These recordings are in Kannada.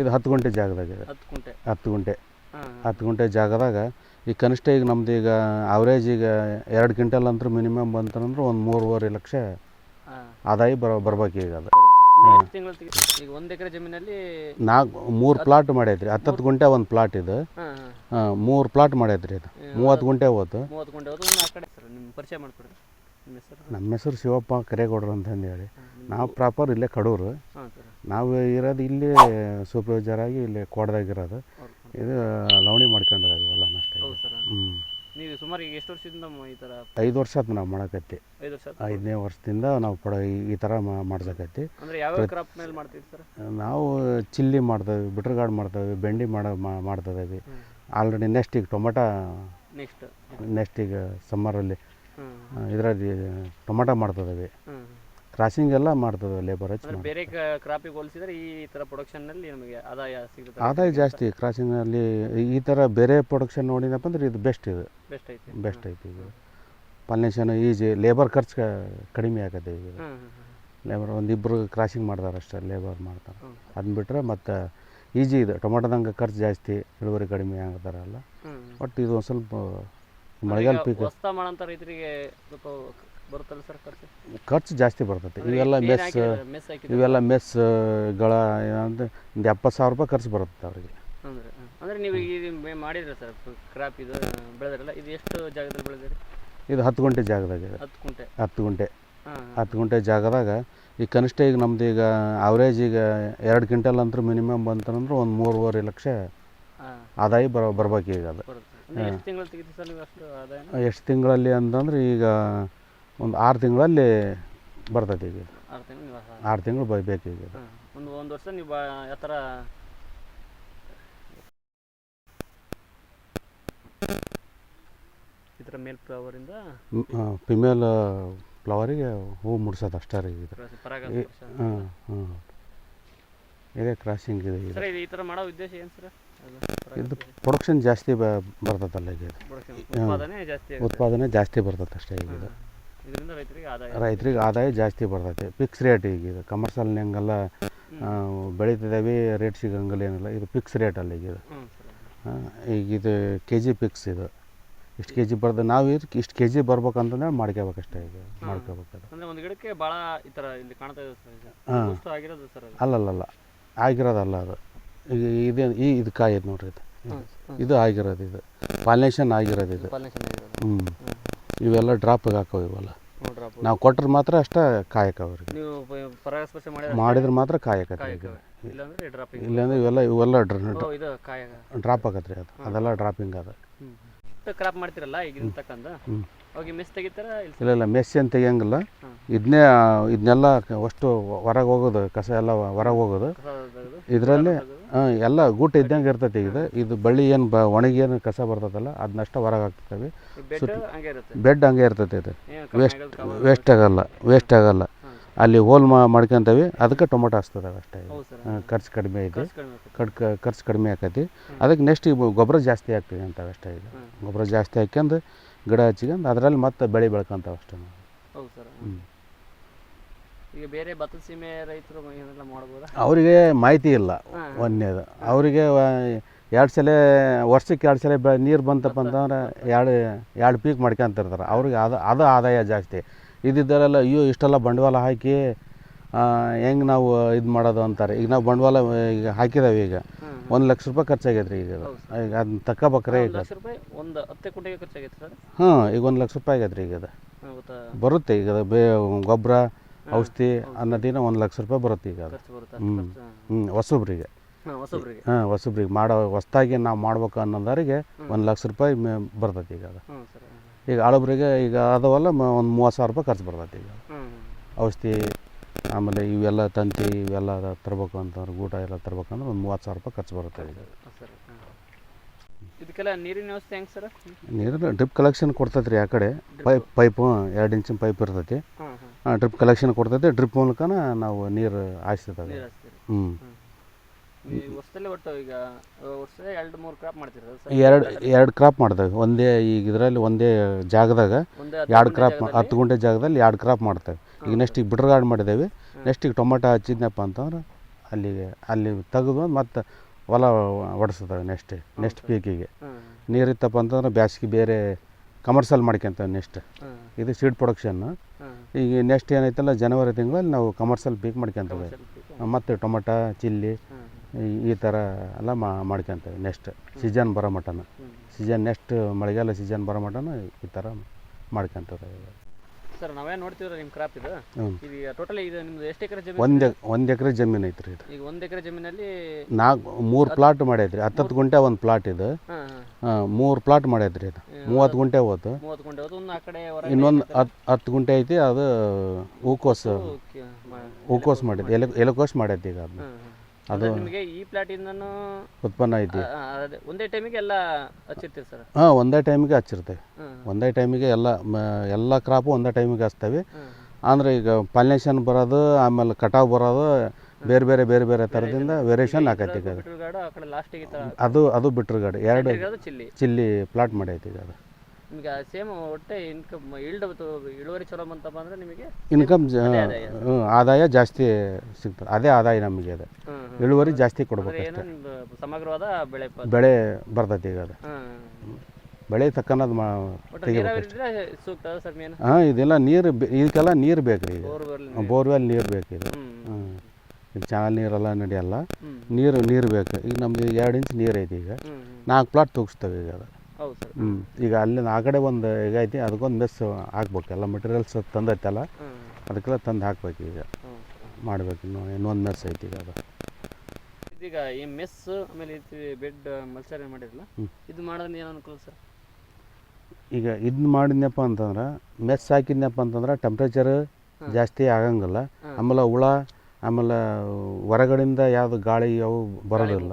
ಇದು ಹತ್ತು ಗುಂಟೆ ಜಾಗದಾಗ ಇದೆ. ಹತ್ತು ಕುಂಟೆ ಹತ್ತು ಗುಂಟೆ. ಹಾಂ ಹತ್ತು ಗುಂಟೆ ಜಾಗದಾಗ ಈಗ ಕನಿಷ್ಠ ಈಗ ನಮ್ದು ಈಗ ಅವರೇಜ್ ಈಗ ಎರಡು ಕ್ವಿಂಟಲ್ ಅಂತೂ ಮಿನಿಮಮ್ ಬಂತಂದ್ರೆ ಒಂದು ಮೂರುವರೆ ಲಕ್ಷ ಆದಾಯ ಬರ ಬರ್ಬೇಕು ಈಗ ಅದು. ತಿಂಗಳು ಈಗ ಒಂದು ಎಕರೆ ಜಮೀನಲ್ಲಿ ನಾಲ್ಕು ಮೂರು ಪ್ಲಾಟ್ ಮಾಡೈತ್ರಿ. ಹತ್ತತ್ತು ಗುಂಟೆ ಒಂದು ಪ್ಲಾಟ್ ಇದು. ಹಾಂ ಮೂರು ಪ್ಲಾಟ್ ಮಾಡೈತ್ರಿ ಇದು. ಮೂವತ್ತು ಗುಂಟೆ ಹೋತು. ಮೂವತ್ತು ಗುಂಟೆ ಹೋದ್ರೆ ಒಂದು ಆ ಕಡೆ ಸರ್ ನಿಮ್ಮ ಪರಿಚಯ ಮಾಡಿಕೊಡ್ರಿ ನಿಮ್ಮ ಹೆಸರು? ನಮ್ಮ ಹೆಸರು ಶಿವಪ್ಪ ಕರೆಗೌಡರು ಅಂತಂದು ಹೇಳಿ ನಾವು ಪ್ರಾಪರ್ ಇಲ್ಲೇ ಕಡೂರು. ಹಾಂ ಸರ್. ನಾವು ಇರೋದು ಇಲ್ಲಿ ಸೂಪರ್ವೈಸರ್ ಆಗಿ ಇಲ್ಲಿ ಕೋಟದಾಗಿರೋದು ಹೌದು ಇದು ಲವಣಿ ಮಾಡ್ಕೊಂಡಿರೋದು ಅಷ್ಟೇ ಹೌದು ಸರ್. ಹ್ಞೂ ನೀವು ಸುಮಾರು ಈಗ ಎಷ್ಟು ವರ್ಷದಿಂದ ಮ- ಈ ಥರ ಐದು ವರ್ಷ ಆಯ್ತು ನಾವು ಮಾಡಕತ್ತಿ. ಐದು ವರ್ಷ ಆಯ್ತು? ಐದನೇ ವರ್ಷದಿಂದ ನಾವು ಪಡ ಈ- ಈ ಥರ ಮಾಡ್ಸಕತ್ತಿ. ಅಂದ್ರೆ ಯಾವ ಕ್ರಾಪ್ ಮೇಲೆ ಮಾಡ್ತೀವಿ ಸರ್? ನಾವು ಚಿಲ್ಲಿ ಮಾಡ್ತೇವೆ ಬಿಟ್ರಗಾಡ್ ಮಾಡ್ತೇವೆ ಬೆಂಡಿ ಮಾಡೋ ಮಾ- ಆಲ್ರೆಡಿ ನೆಕ್ಸ್ಟ್ ಈಗ ಟೊಮೆಟೊ ನೆಕ್ಸ್ಟ್ ನೆಕ್ಸ್ಟ್ ಈಗ ಸಮ್ಮರಲ್ಲಿ ಹ್ಞೂ ಇದರಲ್ಲಿ ಟೊಮೆಟೊ ಹ್ಞೂ ಕ್ರಾಸಿಂಗ್ ಎಲ್ಲ ಮಾಡ್ತದೆ ಲೇಬರ್ ಹಚ್ಚಿ ಅಂದ್ರೆ ಬೇರೆ ಕ್ರಾಪಿಗೆ ಹೋಲಿಸಿದ್ರೆ ಈ ಥರ ಪ್ರೊಡಕ್ಷನ್ನಲ್ಲಿ ನಮಗೆ ಆದಾಯ ಸಿಗುತ್ತೆ ಆದಾಯ ಜಾಸ್ತಿ ಕ್ರಾಸಿಂಗ್ನಲ್ಲಿ ಈ ಥರ ಬೇರೆ ಪ್ರೊಡಕ್ಷನ್ ನೋಡಿನಪ್ಪ ಅಂದ್ರೆ ಇದು ಬೆಸ್ಟ್ ಇದು. ಬೆಸ್ಟ್ ಐತಿ. ಬೆಸ್ಟ್ ಐತಿ ಇದು ಪಾಲಿನೇಷನ್ ಈಜಿ ಲೇಬರ್ ಖರ್ಚು ಕಡಿಮೆ ಆಗತ್ತೆ ಈಗ. ಲೇಬರ್ ಒಂದಿಬ್ಬರು ಕ್ರಾಸಿಂಗ್ ಮಾಡ್ತಾರೆ ಅಷ್ಟೇ ಲೇಬರ್ ಮಾಡ್ತಾರೆ. ಅದನ್ನ ಬಿಟ್ಟರೆ ಮತ್ತು ಈಜಿ ಇದು. ಟೊಮೆಟೊದಂಗೆ ಖರ್ಚು ಜಾಸ್ತಿ ಇಳುವರಿ ಕಡಿಮೆ ಆಗ್ತಾರಲ್ಲ ಬಟ್ ಇದು ಒಂದು ಸ್ವಲ್ಪ ಮಳೆಗಾಲ ಪೀಕ್ ಹೊಸ್ತ ಮಾಡೋಂಥ ರೈತರಿಗೆ ಸ್ವಲ್ಪ ಬರುತ್ತಲ್ಲ ಸರ್ ಖರ್ಚು? ಖರ್ಚು ಜಾಸ್ತಿ ಬರ್ತೈತಿ. ಇವೆಲ್ಲ ಮೆಸ್? ಮೆಸ್ಗಳ ಇವೆಲ್ಲ ಮೆಸ್ಗಳ ಏನಂದ್ರೆ ಒಂದು ಎಪ್ಪತ್ತು ಸಾವಿರ ರೂಪಾಯಿ ಖರ್ಚು ಬರುತ್ತೆ ಅವ್ರಿಗೆ. ಅಂದ್ರೆ ಅಂದ್ರೆ ನೀವು ಈಗ ಮಾಡಿದ್ರೆ ಸರ್ ಕ್ರಾಪ್ ಇದು ಬೆಳೆದ್ರಲ್ಲ ಇದು ಎಷ್ಟು ಜಾಗದಲ್ಲಿ ಬೆಳೆದಿರಿ? ಇದು ಹತ್ತು ಗುಂಟೆ ಜಾಗದಾಗ ಇದೆ. ಹತ್ತು ಕುಂಟೆ ಹತ್ತು ಗುಂಟೆ. ಹಾಂ ಹತ್ತು ಗುಂಟೆ ಜಾಗದಾಗ ಈಗ ಕನಿಷ್ಠ ಈಗ ನಮ್ದು ಈಗ ಅವರೇಜ್ ಈಗ ಎರಡು ಕ್ವಿಂಟಲ್ ಅಂತೂ ಮಿನಿಮಮ್ ಬಂತಂದ್ರೆ ಒಂದು ಮೂರುವರೆ ಲಕ್ಷ ಹಾಂ. ಆದಾಯ ಬರ ಬರ್ಬೇಕು ಈಗ ಅದು. ಬರುತ್ತೆ. ಅಂದ್ರೆ ಎಷ್ಟು ತಿಂಗಳು ತೆಗಿತೀವಿ ಸರ್ ನೀವು ಅಷ್ಟು ಆದಾಯನ? ಎಷ್ಟು ತಿಂಗಳಲ್ಲಿ ಅಂತಂದ್ರೆ ಈಗ ಒಂದು ಆರು ತಿಂಗಳಲ್ಲಿ ಬರ್ತೈತೆ ಈಗ. ಇದು. ಆರು ತಿಂಗಳು ಆರು ತಿಂಗಳು ಬೇಕು ಈಗ. ಇದು. ಒಂದು ಒಂದು ವರ್ಷ ನೀವು ಬಾ ಯಾವ ಥರ? ಈ ಥರ ಮೇಲ್ ಫ್ಲವರಿಂದ ಮ್, ಆ, ಫಿಮೇಲ್ ಫ್ಲವರಿಗೆ ಹೂ ಮುಡ್ಸೋದು ಅಷ್ಟೇ ರೀ ಇದು ಪರಾಗ ಈ- ಹಾಂ ಹಾಂ. ಇದೇ ಕ್ರಾಸಿಂಗ್ ಇದೆ ಇದು ಸರ್ ಇದು ಈ ಥರ ಮಾಡೋ ಉದ್ದೇಶ ಏನು ಸರ್? ಇದು ಪ್ರೊಡಕ್ಷನ್ ಜಾಸ್ತಿ ಬ ಬರ್ತೈತಲ್ಲ ಈಗ ಇದು. ಉತ್ಪಾದನೆ ಜಾಸ್ತಿ ಆಗುತ್ತೆ. ಉತ್ಪಾದನೆ ಜಾಸ್ತಿ ಬರ್ತೈತೆ ಅಷ್ಟೇ ಈಗ ಇದು. ಇದರಿಂದ ರೈತರಿಗೆ ಆದಾಯ. ರೈತರಿಗೆ ಆದಾಯ ಜಾಸ್ತಿ ಬರ್ತೈತೆ. ಫಿಕ್ಸ್ ರೇಟ್ ಈಗ ಇದು ಕಮರ್ಷಿಯಲ್ ಹೆಂಗೆಲ್ಲ ಬೆಳೀತಿದ್ದೇವೆ ರೇಟ್ ಸಿಗಂಗಿಲ್ಲ ಏನಿಲ್ಲ. ಇದು ಫಿಕ್ಸ್ ರೇಟಲ್ಲ ಈಗ ಇದು. ಈಗ ಇದು ಕೆ ಜಿ ಫಿಕ್ಸ್ ಇದು. ಇಷ್ಟು ಕೆ ಜಿ ಬರ್ದು ನಾವು ಇದಕ್ಕೆ ಇಷ್ಟು ಕೆ ಜಿ ಬರ್ಬೇಕಂತಂದ್ರೆ ಮಾಡ್ಕೋಬೇಕಷ್ಟೇ ಈಗ ಮಾಡ್ಕೋಬೇಕು ಅದು ಅಂದ್ರೆ ಒಂದು ಗಿಡಕ್ಕೆ ಭಾಳ ಈ ಥರ ಇಲ್ಲಿ ಕಾಣ್ತಾ ಇದೆ ಸರ್ ಇದು. ಅಲ್ಲಲ್ಲಲ್ಲ. ಆಗಿರೋದಲ್ಲ ಅದು. ಈಗ ಇದೇ ಈ ಇದು ಕಾಯಿ ಐತೆ ನೋಡ್ರಿ ಇದು. ಇದು ಆಗಿರೋದು ಇದು. ಪಾಲಿನೇಷನ್ ಆಗಿರೋದು ಇದು. ಹ್ಞೂ ಇವೆಲ್ಲ ಡ್ರಾಪಿಗೆ ಹಾಕೋ ಇವೆಲ್ಲ. ನಾವು ಕೊಟ್ರೆ ಮಾತ್ರ ಅಷ್ಟೇ ಕಾಯಕವ್ರಿಗೆ ನೀವು ಪ- ಪರಾಗಸ್ಪರ್ಶ ಮಾಡಿದ್ರೆ ಮಾಡಿದ್ರೆ ಮಾತ್ರ ಕಾಯಕ ಇಲ್ಲಾಂದ್ರೆ ಡ್ರಾಪಿಂಗ್ ಇಲ್ಲಾಂದ್ರೆ ಇವೆಲ್ಲ ಇವೆಲ್ಲ ಇದು ಡ್ರಾಪ್ ಆಗತ್ರಿ ಅದು. ಅದೆಲ್ಲ ಡ್ರಾಪಿಂಗ್ ಅದು. ಕ್ರಾಪ್ ಮಾಡ್ತಿರಲ್ಲ ಈಗ ಅವಾಗ ಮಿಸ್ ತೆಗಿತಾರ ಇಲ್ಲ ಇಲ್ಲ ಮೆಸ್ ಮೆಸ್ಸಿ ಅಂತ ತೆಗಿಯಂಗಿಲ್ಲ ಇದನ್ನೇ ಇದನ್ನೆಲ್ಲ ಅಷ್ಟು ಹೊರಗೆ ಹೋಗೋದು ಕಸ ಎಲ್ಲ ಹೊರಗೆ ಹೋಗೋದು. ಇದರಲ್ಲಿ ತೆಗ್ದು. ಎಲ್ಲ ಗೂಟ ಇದ್ದಂಗೆ ಇರ್ತೈತಿ ಇದು. ಇದು ಬಳ್ಳಿ ಏನು ಬ ಒಣಗಿ ಏನು ಕಸ ಬರ್ತದಲ್ಲ ಅದನ್ನಷ್ಟ ಹೊರಗೆ ಹಾಕ್ತೇವೆ. ಬೆಡ್ ಹಂಗೆ ಇರುತ್ತೆ? ಇದು. ವೇಸ್ಟ್ ವೇಸ್ಟ್ ಆಗಲ್ಲ ವೇಸ್ಟ್ ಆಗಲ್ಲ. ಅಲ್ಲಿ ಹೋಲ್ ಮಾ ಮಾಡ್ಕೊಂತೇವೆ. ಅದಕ್ಕೆ ಟೊಮೊಟೊ ಹಚ್ತದವೆ ಅಷ್ಟೇ ಖರ್ಚು ಕಡಿಮೆ ಐತಿ ಖರ್ಚು ಕಡಿಮೆ ಕಡ್ ಖರ್ಚು ಕಡಿಮೆ ಆಕೈತಿ. ಅದಕ್ಕೆ ನೆಕ್ಸ್ಟ್ ಈಗ ಗೊಬ್ಬರ ಜಾಸ್ತಿ ಆಗ್ತದೆ ಅಂತ ಅಷ್ಟೇ ಇದು ಗೊಬ್ಬರ ಜಾಸ್ತಿ ಹಾಕ್ಯಂದು ಗಿಡ ಹಚ್ಕೊಂಡು ಅದರಲ್ಲಿ ಮತ್ತೆ ಬೆಳೆ ಬೆಳ್ಕೊಂತಾವೆ ಅಷ್ಟೇ ಹ್ಮ್. ಈಗ ಬೇರೆ ಭತ್ತದ ಸೀಮೆ ರೈತರು ಮಾಡ್ಬೋದಾ? ಅವರಿಗೆ ಮಾಹಿತಿ ಇಲ್ಲ. ಒಂದನೇದು. ಅವರಿಗೆ ಎರಡು ಸಲ ವರ್ಷಕ್ಕೆ ಎರಡು ಸಲ ಬೆ ನೀರು ಬಂತಪ್ಪ ಅಂತಂದ್ರೆ ಎರಡು ಎರಡು ಪೀಕ್ ಮಾಡ್ಕೊಂತಿರ್ತಾರೆ. ಅವ್ರಿಗೆ ಅದು ಅದು ಆದಾಯ ಜಾಸ್ತಿ. ಇದ್ದಿದ್ದರೆಲ್ಲ ಅಯ್ಯೋ ಇಷ್ಟೆಲ್ಲ ಬಂಡವಾಳ ಹಾಕಿ ಹೆಂಗೆ ನಾವು ಇದು ಮಾಡೋದು ಅಂತಾರೆ. ಈಗ ನಾವು ಬಂಡವಾಳ ಈಗ ಹಾಕಿದಾವೆ ಈಗ. ಒಂದು ಲಕ್ಷ ರೂಪಾಯಿ ಖರ್ಚಾಗೈತೆ ರೀ ಈಗ. ಈಗ ಅದನ್ನ ತಕ್ಕಬೇಕ್ರೆ ಈಗ. ಒಂದು ಹತ್ತೆ ಕುಂಟೆಗೆ ಖರ್ಚಾಗೈತೆ ಸರ್? ಹಾಂ ಈಗ ಒಂದು ಲಕ್ಷ ರೂಪಾಯಿ ಆಗೈತೆ ರೀ ಈಗ ಅದು ಬರುತ್ತೆ ಈಗ ಅದು ಬೇ ಗೊಬ್ಬರ ಔಷಧಿ ಅನ್ನೋದಿನ ಒಂದು ಲಕ್ಷ ರೂಪಾಯಿ ಬರುತ್ತೆ ಈಗ ಅದು. ಖರ್ಚು ಬರುತ್ತೆ? ಹ್ಮ್. ಖರ್ಚು. ಹ್ಞೂ ಹೊಸಬ್ರಿಗೆ. ಹಾಂ ಹೊಸಬ್ರಿಗೆ. ಹಾಂ ಹೊಸಬ್ರಿಗೆ. ಮಾಡೋ ಹೊಸ್ದಾಗಿ ನಾವು ಮಾಡ್ಬೇಕು ಅನ್ನೋದರಿಗೆ ಒಂದು ಲಕ್ಷ ರೂಪಾಯಿ ಮೇ ಬರ್ತೈತಿ ಈಗ ಅದು. ಹ್ಞೂ ಸರ್. ಈಗ ಹಳಬ್ರಿಗೆ ಈಗ ಅದವಲ್ಲ ಒಂದು ಮೂವತ್ತು ಸಾವಿರ ರೂಪಾಯಿ ಖರ್ಚು ಬರ್ತೈತಿ ಈಗ ಹ್ಞೂ ಔಷಧಿ ಆಮೇಲೆ ಇವೆಲ್ಲ ತಂತಿ ಇವೆಲ್ಲ ತರಬೇಕು ಅಂತಂದ್ರೆ ಊಟ ಎಲ್ಲ ತರ್ಬೇಕಂದ್ರೆ ಒಂದು ಮೂವತ್ತು ಸಾವಿರ ರೂಪಾಯಿ ಖರ್ಚು ಬರುತ್ತೆ ಈಗ. ಸರ್ ಇದಕ್ಕೆಲ್ಲ ನೀರಿನ ವ್ಯವಸ್ಥೆ ಹೆಂಗೆ ಸರ್? ನೀರಿನ ಡ್ರಿಪ್ ಕಲೆಕ್ಷನ್ ಕೊಡ್ತೈತೆ ರೀ ಆ ಕಡೆ. ಪೈಪ್ ಪೈಪು ಎರಡು ಇಂಚಿನ ಪೈಪ್ ಇರ್ತೈತಿ. ಹಾಂ. ಡ್ರಿಪ್ ಕಲೆಕ್ಷನ್ ಕೊಡ್ತೈತೆ. ಡ್ರಿಪ್ ಮೂಲಕನ ನಾವು ನೀರು ಹಾಯಿಸ್ತಿದ್ದಾವೆ. ನೀರು ಹ್ಞೂ ಈ ವರ್ಷದಲ್ಲಿ ಒಟ್ಟು ಈಗ. ವರ್ಷ ಎರಡು ಮೂರು ಕ್ರಾಪ್ ಮಾಡ್ತೀರಾ ಸರ್? ಎರಡು ಎರಡು ಕ್ರಾಪ್ ಮಾಡ್ತೇವೆ. ಒಂದೇ ಈಗ ಇದರಲ್ಲಿ ಒಂದೇ ಜಾಗದಾಗ ಒಂದೇ ಎರಡು ಕ್ರಾಪ್ ಹತ್ತು ಗುಂಟೆ ಜಾಗದಲ್ಲಿ ಎರಡು ಕ್ರಾಪ್ ಮಾಡ್ತೇವೆ. ಈಗ ನೆಕ್ಸ್ಟ್ ಈಗ ಬಿಡ್ರಗಾಡ್ ಮಾಡಿದ್ದೇವೆ. ನೆಕ್ಸ್ಟ್ ಈಗ ಟೊಮೆಟೊ ಹಚ್ಚಿದ್ನಪ್ಪ ಅಂತಂದ್ರೆ ಅಲ್ಲಿಗೆ ಅಲ್ಲಿ ತೆಗೆದು ಮತ್ತು ಹೊಲ ಒಡಿಸ್ತವೆ ನೆಕ್ಸ್ಟ್ ನೆಕ್ಸ್ಟ್ ಪೀಕಿಗೆ. ನೀರಿತ್ತಪ್ಪ ಅಂತಂದ್ರೆ ಬ್ಯಾಸ್ಗೆ ಬೇರೆ ಕಮರ್ಷಿಯಲ್ ಮಾಡ್ಕೊಂತೇವೆ ನೆಕ್ಸ್ಟ್ ಇದು ಸೀಡ್ ಪ್ರೊಡಕ್ಷನ್ನು ಹಾಂ ಈಗ ನೆಕ್ಸ್ಟ್ ಏನೈತಲ್ಲ ಜನವರಿ ತಿಂಗಳಲ್ಲಿ ನಾವು ಕಮರ್ಷಿಯಲ್ ಪೀಕ್ ಮಾಡ್ಕೊಂತೇವೆ ಮತ್ತು ಟೊಮಟ ಚಿಲ್ಲಿ ಈ- ಥರ ಎಲ್ಲ ಮಾ ಮಾಡ್ಕೊಂತೇವೆ ನೆಕ್ಸ್ಟ್ ಸೀಸನ್ ಬರೋ ಮಟನ ಸೀಸನ್ ನೆಕ್ಸ್ಟ್ ಮಳೆಗಾಲ ಸೀಸನ್ ಬರೋ ಮಟನ ಈ ಥರ ಮಾಡ್ಕೊಂತೇವೆ ಸರ್ ನಾವೇ ನೋಡ್ತೀವ್ರಿ ನಿಮ್ಮ ಕ್ರಾಪ್ ಇದು? ಇದು ಟೋಟಲ್ ಇದು ನಿಮ್ದು ಎಷ್ಟು ಎಕರೆ ಜಮೀನು ಒಂದು ಒಂದು ಎಕರೆ ಜಮೀನು ಐತ್ರಿ ಇದು. ಈಗ ಒಂದು ಎಕರೆ ಜಮೀನಲ್ಲಿ ನಾಲ್ಕು ಮೂರು ಪ್ಲಾಟ್ ಮಾಡೈತ್ರಿ ಹತ್ತತ್ತು ಗುಂಟೆ ಒಂದು ಪ್ಲಾಟ್ ಇದು. ಹಾಂ ಹಾಂ. ಮೂರು ಪ್ಲಾಟ್ ಮಾಡೈತ್ರಿ ಇದು. ಮೂವತ್ತು ಗುಂಟೆ ಹೋತು. ಮೂವತ್ತು ಗುಂಟೆ ಹೋದ ಒಂದು ಆ ಕಡೆ ಇನ್ನೊಂದು ಹತ್ತು ಹತ್ತು ಗುಂಟೆ ಐತಿ ಅದು ಹೂಕೋಸು ಓಕೆ ಹೂಕೋಸ್ ಮಾಡಿದ್ದು ಎಲೆ ಎಲೆಕೋಸ್ ಮಾಡೈತಿ ಈಗ ಅದು ಹಾಂ. ಅದು ನಿಮಗೆ ಈ ಪ್ಲಾಟಿಂದನೂ ಉತ್ಪನ್ನ ಐತಿ. ಒಂದೇ ಟೈಮಿಗೆ ಎಲ್ಲ ಹಚ್ಚಿರ್ತೀವಿ ಸರ್ ಹಾಂ ಒಂದೇ ಟೈಮಿಗೆ ಹಚ್ಚಿರ್ತೇವೆ. ಒಂದೇ ಟೈಮಿಗೆ ಎಲ್ಲ ಎಲ್ಲ ಕ್ರಾಪು ಒಂದೇ ಟೈಮಿಗೆ ಹಚ್ತೇವೆ. ಅಂದ್ರೆ ಈಗ ಪಾಲಿನೇಷನ್ ಬರೋದು ಆಮೇಲೆ ಕಟಾವು ಬರೋದು ಬೇರೆ ಬೇರೆ ಬೇರೆ ಬೇರೆ ಥರದಿಂದ ವೇರಿಯೇಷನ್ ಆಕೈತಿ ಈಗ ಅದು. ಅದು ಅದು ಬಿಟ್ರು ಗಾಡಿ ಎರಡು ಚಿಲ್ಲಿ. ಪ್ಲಾಟ್ ಮಾಡೈತಿ ಈಗ ಅದು. ನಿಮಗೆ ಸೇಮ್ ಒಟ್ಟೆ ಇನ್ಕಮ್ ಇಲ್ಡ್ ಇಳುವರಿ ಚಲೋ ಬಂತಪ್ಪ ಅಂದ್ರೆ ನಿಮಗೆ ಇನ್ಕಮ್ ಆದಾಯ. ಜಾಸ್ತಿ ಸಿಗ್ತದೆ. ಅದೇ ಆದಾಯ ನಮಗೆ ಅದು. ಇಳುವರಿ ಜಾಸ್ತಿ ಕೊಡ್ಬೇಕು ಏನು ನಿಮ್ದು ಸಮಗ್ರವಾದ ಬೆಳೆ ಪ ಬೆಳೆ ಬರ್ತೈತಿ ಈಗ ಅದು. ಹಾಂ ಬೆಳೆ ತಕ್ಕನದು ಮಾ ಒಟ್ಟು ನೀರಾವರಿ ಇದ್ರೆ ಸೂಕ್ತ ಸರ್ ಮೇನ್? ಹಾಂ ಇದೆಲ್ಲ ನೀರು ಬೆ- ಇದಕ್ಕೆಲ್ಲ ನೀರು ಬೇಕು ಈಗ. ಬೋರ್ ಬರಲಿ ಬೋರ್ವೆಲ್ ನೀರು ಬೇಕು ಇದು ಹ್ಞೂ ಈಗ ಚಾನಲ್ ನೀರೆಲ್ಲ ನಡೆಯಲ್ಲ. ನೀರು ನೀರು ಬೇಕು. ಈಗ ನಮ್ದು ಎರಡು ಇಂಚ್ ನೀರು ಐತಿ ಈಗ. ನಾಲ್ಕು ಪ್ಲಾಟ್ ತೂಗಿಸ್ತೇವೆ ಈಗ ಅದು. ಹೌದು ಸರ್. ಹ್ಞೂ ಈಗ ಅಲ್ಲಿ ಆ ಕಡೆ ಒಂದು ಈಗ ಐತಿ ಅದಕ್ಕೊಂದು ಮೆಸ್ ಹಾಕ್ಬೇಕು. ಎಲ್ಲ ಮೆಟೀರಿಯಲ್ಸ್ ತಂದೈತಲ್ಲ ಅದಕ್ಕೆಲ್ಲ ತಂದು ಹಾಕ್ಬೇಕು ಈಗ. ಮಾಡ್ಬೇಕು ಇನ್ನು ಇನ್ನೊಂದು ಮೆಸ್ ಐತಿ ಈಗ ಅದು. ಇದೀಗ ಈ ಮೆಸ್ ಆಮೇಲೆ ಈ ಬೆಡ್ ಮಲ್ಚರ್ ಮಾಡಿರಲ್ಲ. ಇದು ಮಾಡೋದ್ರಿಂದ ಏನು ಅನುಕೂಲ ಸರ್? ಈಗ ಇದನ್ನ ಮಾಡಿದ್ನಪ್ಪ ಅಂತಂದ್ರೆ ಮೆಸ್ ಹಾಕಿದ್ನಪ್ಪ ಅಂತಂದ್ರೆ ಟೆಂಪ್ರೇಚರ್ ಜಾಸ್ತಿ ಆಗಂಗಿಲ್ಲ. ಆಮೇಲೆ ಹುಳ ಆಮೇಲೆ ಹೊರಗಡೆಯಿಂದ ಯಾವುದು ಗಾಳಿ ಯಾವ ಬರೋದಿಲ್ಲ.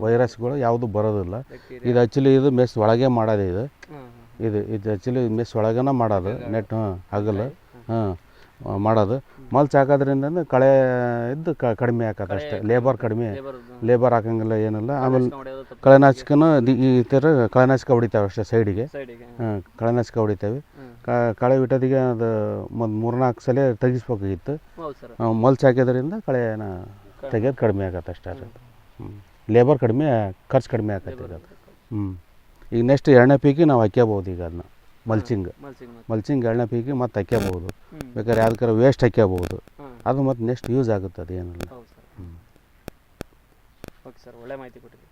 ವೈರಸ್ಗಳು ಯಾವುದು ಬರೋದಿಲ್ಲ. ಇದು ಆ್ಯಕ್ಚುಲಿ ಇದು ಮೆಸ್ ಒಳಗೆ ಮಾಡೋದು ಇದು. ಇದು ಇದು ಆ್ಯಕ್ಚುಲಿ ಮೆಸ್ ಒಳಗೇನ ಮಾಡೋದು. ನೆಟ್ ಹಾಂ ಹಗಲು. ಹಾಂ ಮಾಡೋದು. ಮಲ್ಚ್ ಹಾಕೋದ್ರಿಂದ ಕಳೆ ಇದ್ದು ಕ- ಕಡಿಮೆ ಹಾಕೋದು ಅಷ್ಟೇ. ಲೇಬರ್ ಕಡಿಮೆ. ಲೇಬರ್ ಹಾಕಂಗಿಲ್ಲ ಏನಿಲ್ಲ. ಆಮೇಲೆ ಕಳೆನಾಶಕನ ಈ ಥರ ಕಳೆನಾಶಕ ಹೊಡಿತಾವೆ ಅಷ್ಟೇ ಸೈಡಿಗೆ. ಹಾಂ ಕಳೆನಾಶಕ ಹೊಡಿತೇವೆ. ಕಳೆ ಬಿಟ್ಟೋದಿಗೆ ಅದು ಒಂದು ಮೂರ್ನಾಲ್ಕು ಸಲ ತೆಗಿಸ್ಬೇಕಾಗಿತ್ತು ಮಲ್ಚ್ ಹಾಕಿದ್ರಿಂದ ಕಳೆನ ತೆಗೆಯೋದು ಕಡಿಮೆ ಆಗತ್ತೆ ಅಷ್ಟೇ ಅದು ಹ್ಞೂ ಲೇಬರ್ ಕಡಿಮೆ ಖರ್ಚು ಕಡಿಮೆ ಆಗತ್ತೆ ಈಗ ಅದು. ಹ್ಞೂ ಈಗ ನೆಕ್ಸ್ಟ್ ಎರಡನೇ ಪೀಕಿ ನಾವು ಹಾಕ್ಯಬೋದು ಈಗ ಅದನ್ನ. ಮಲ್ಚಿಂಗ್. ಮಲ್ಸಿಂಗ್ ಮತ್ತೆ. ಮಲ್ಚಿಂಗ್ ಎಣ್ಣೆ ಪೀಕಿ ಮತ್ತೆ ಹಾಕ್ಯಬಹುದು ಬೇಕಾದ್ರೆ ಯಾವ್ದಕ್ಕಾರ ವೇಸ್ಟ್ ಹಾಕ್ಯಬಹುದು ಹಾಂ ಅದು ಮತ್ತೆ ನೆಕ್ಸ್ಟ್ ಯೂಸ್ ಆಗುತ್ತೆ ಅದು ಏನಿಲ್ಲ. ಹೌದು ಸರ್. ಹ್ಞೂ ಓಕೆ ಸರ್ ಒಳ್ಳೆ ಮಾಹಿತಿ ಕೊಟ್ಟಿದ್ದೀವಿ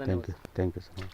thank you thank you sir